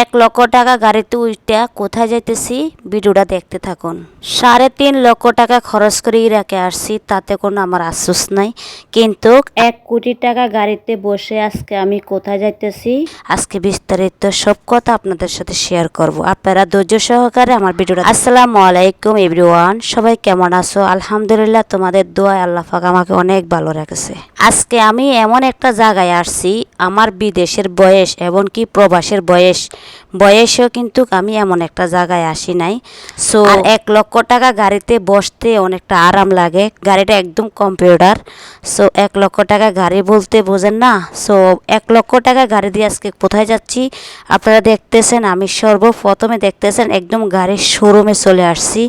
এক লক্ষ টাকা গাড়িতে উইটা কোথায় যাইতেছি? ভিডিওটা দেখতে থাকুন। সাড়ে তিন লক্ষ টাকা খরচ করে ইরাকে আসছি, তাতে কোনো আমার আফসোস নাই। কিন্তু এক কোটি টাকা গাড়িতে বসে আজকে আমি কোথায় যাইতেছি? আজকে বিস্তারিত সব কথা আপনাদের সাথে শেয়ার করব। আপনারা ধৈর্য সহকারে আমার ভিডিওটা আসসালামু আলাইকুম এভরিওয়ান সবাই কেমন আছো? আলহামদুলিল্লাহ, তোমাদের দোয়া আল্লাহ আমাকে অনেক ভালো রেখেছে। আজকে আমি এমন একটা জায়গায় আসছি, আমার বিদেশের বয়স এমনকি প্রবাসের বয়স। বয়সেও কিন্তু আমি এমন একটা জায়গায় আসি নাই। সো এক লক্ষ টাকা গাড়িতে বসতে অনেকটা আরাম লাগে। গাড়িটা একদম কম্পিউটার। সো এক লক্ষ টাকা গাড়ি বলতে বোঝেন না। সো এক লক্ষ টাকা গাড়ি দিয়ে আজকে কোথায় যাচ্ছি? আপনারা দেখতেছেন আমি সর্বপ্রথমে দেখতেছেন একদম গাড়ির শোরুমে চলে আসছি।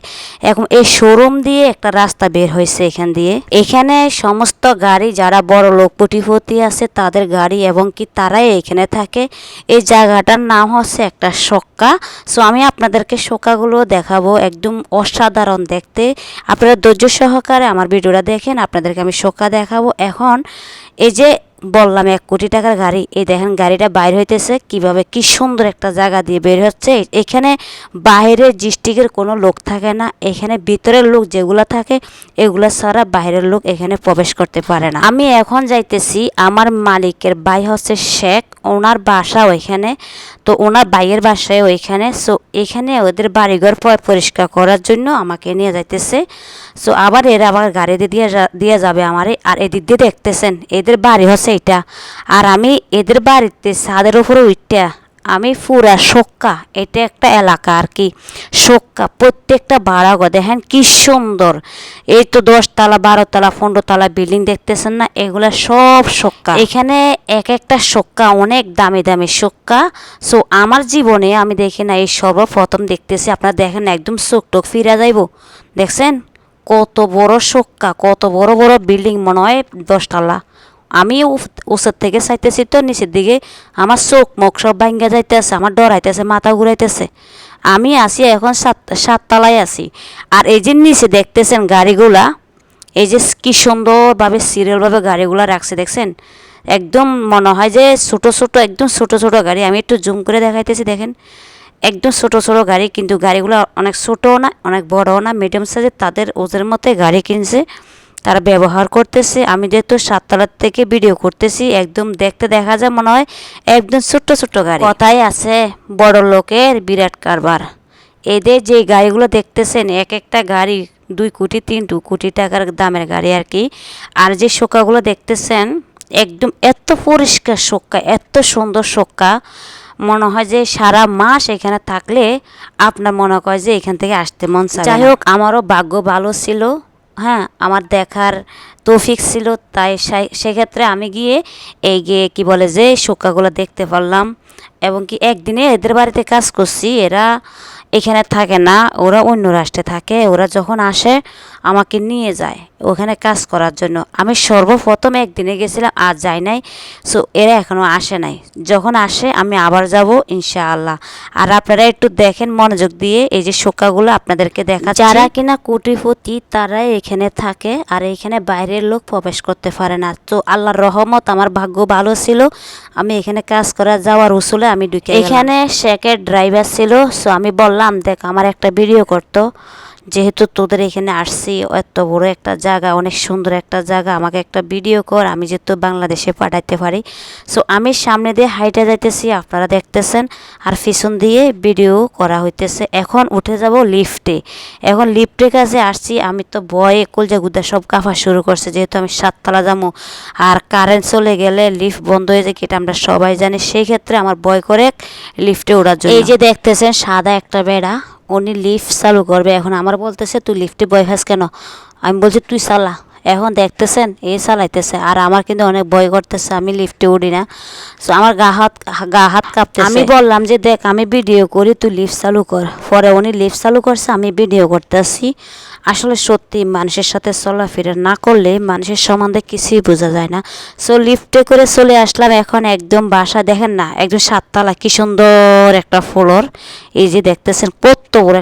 এখন এই শোরুম দিয়ে একটা রাস্তা বের হয়েছে এখান দিয়ে। এখানে সমস্ত গাড়ি যারা বড় লোক কোটিপতি আছে তাদের গাড়ি এবং কি তারাই এখানে থাকে। এই জায়গাটার নাম হচ্ছে একটা সক্কা। সো আমি আপনাদেরকে সক্কাগুলো দেখাবো একদম অসাধারণ দেখতে। আপনারা ধৈর্য সহকারে আমার ভিডিওটা দেখেন, আপনাদেরকে আমি সক্কা দেখাবো। এখন এই যে বললাম, এক কোটি টাকার গাড়ি, এই দেখেন গাড়িটা বাইর হইতেছে, কীভাবে কি সুন্দর একটা জায়গা দিয়ে বের হচ্ছে। এখানে বাইরের ডিস্ট্রিক্টের কোনো লোক থাকে না, এখানে ভিতরের লোক যেগুলো থাকে, এগুলো ছাড়া বাইরের লোক এখানে প্রবেশ করতে পারে না। আমি এখন যাইতেছি, আমার মালিকের ভাই হচ্ছে শেখ। ওনার বাসা ওইখানে, তো ওনার বাইয়ের বাসায় ওইখানে সো এখানে ওদের বাড়িঘর পরিষ্কার করার জন্য আমাকে নিয়ে যাইতেছে। সো আবার এরা আবার গাড়ি দিয়ে দিয়ে যাবে আমারে, আর এদিক দিয়ে দেখতেছেন, এদের বাড়ি হচ্ছে এটা আর আমি এদের বাড়িতে ছাদের উপরে উঠটা আমি ফুরা সক্কা এটা একটা এলাকা আর কি। সক্কা প্রত্যেকটা বাড়া গো, দেখেন কি সুন্দর। এই তো দশতলা বারোতলা পনেরোতলা বিল্ডিং দেখতেছেন না? এগুলা সব সক্কা এখানে এক একটা সক্কা অনেক দামি দামি সক্কা সো আমার জীবনে আমি দেখি না, এই সর্বপ্রথম দেখতেছি। আপনারা দেখেন, একদম চোখ টোক ফিরা যাইব। দেখছেন? কত বড় সক্কা কত বড় বড় বিল্ডিং মনে হয় দশতলা আমি উষার থেকে চাইতেছি তো নিচের দিকে। আমার চোখ মুখ সব ভাঙ্গা যাইতেছে, আমার ডরাইতেছে মাথা ঘুরাইতেছে। আমি আছি এখন সাত সাততলায় আছি। আর এই যে নিচে দেখতেছেন গাড়িগুলা, এই যে কি সুন্দরভাবে সিরিয়ালভাবে গাড়িগুলা রাখছে দেখছেন? একদম মনে হয় যে ছোটো ছোটো, একদম ছোটো ছোটো গাড়ি। আমি একটু জুম করে দেখাইতেছি দেখেন। একদম ছোটো ছোটো গাড়ি, কিন্তু গাড়িগুলো অনেক ছোটও না, অনেক বড়ও না। মিডিয়াম সাইজের তাদের ওজনের মতে গাড়ি কিনছে। তারা ব্যবহার করতেছে। আমি যেহেতু সাততলার থেকে ভিডিও করতেছি একদম দেখতে দেখা যায় মনে হয় একদম ছোট্ট ছোট্ট গাড়ি। কথাই আছে বড় লোকের বিরাট কারবার। এদের যে গাড়িগুলো দেখতেছেন এক একটা গাড়ি দুই কোটি তিন দু কোটি টাকার দামের গাড়ি আর কি। আর যে শোকাগুলো দেখতেছেন একদম এত পরিষ্কার শোকা এত সুন্দর শোকা। মনে হয় যে সারা মাস এখানে থাকলে আপনার মনে হয় যে এখান থেকে আসতে মন চায় যাই হোক আমারও ভাগ্য ভালো ছিল। হ্যাঁ আমার দেখার তৌফিক ছিল, তাই সেক্ষেত্রে আমি গিয়ে এই গিয়ে কী বলে যে শোকাগুলো দেখতে পারলাম এবং কি একদিনে এদের বাড়িতে কাজ করছি, এরা এখানে থাকে না, ওরা অন্য রাষ্ট্রে থাকে, ওরা যখন আসে আমাকে নিয়ে যায়। ওখানে কাজ করার জন্য। আমি সর্বপ্রথম একদিনে গেছিলাম আর যাই নাই। সো এরা এখনও আসে নাই। যখন আসে আমি আবার যাব ইনশাআল্লাহ। আর আপনারা একটু দেখেন মনোযোগ দিয়ে এই যে শোকাগুলো আপনাদেরকে দেখা যারা কিনা কোটিপতি তারাই এখানে থাকে আর এখানে বাইরের লোক প্রবেশ করতে পারে না। তো আল্লাহর রহমত আমার ভাগ্য ভালো ছিল। আমি এখানে কাজ করা যাওয়ার উসুলে আমি ঢুকে এখানে শেখের ড্রাইভার ছিল। সো আমি বললাম দেখ আমার একটা ভিডিও করতো। যেহেতু তোদের এখানে আসছি, এত বড় একটা জায়গা, অনেক সুন্দর একটা জায়গা, আমাকে একটা ভিডিও কর, আমি যেহেতু বাংলাদেশে পাঠাইতে পারি। সো আমি সামনে দিয়ে হাইটে যাইতেছি, আপনারা দেখতেছেন, আর পিছন দিয়ে ভিডিও করা হইতেছে। এখন উঠে যাব লিফটে এখন লিফটের কাছে আসছি, আমি তো ভয়ে কলজা গুদা সব কাফা শুরু করছে, যেহেতু আমি সাততলা যাব। আর কারেন্ট চলে গেলে লিফট বন্ধ হয়ে যায় এটা আমরা সবাই জানি। সেই ক্ষেত্রে আমার ভয় করে লিফটে ওঠার জন্য। এই যে দেখতেছেন, সাদা একটা বেড়া উনি লিফট চালু করবে। এখন আমার বলতেছে, তুই লিফটে বয় খাস কেন? আমি বলছি, তুই চালা। এখন দেখতেছেন, এ চালাইতেছে। আর আমার কিন্তু অনেক ভয় করতেছে, আমি লিফটে উঠি না। সো আমার গা হাত গা হাত কাঁপতেছে। আমি বললাম যে, দেখ, আমি ভিডিও করি, তুই লিফট চালু কর। পরে উনি লিফট চালু করছে, আমি ভিডিও করতেছি। আসলে সত্যি মানুষের সাথে চলাফেরা না করলে মানুষের সম্বন্ধে কিছুই বোঝা যায় না। সো লিফটে করে চলে আসলাম এখন একদম বাসা, দেখেন না, একদম সাততলা, কি সুন্দর একটা ফ্লোর। এই যে দেখতেছেন, কত বড়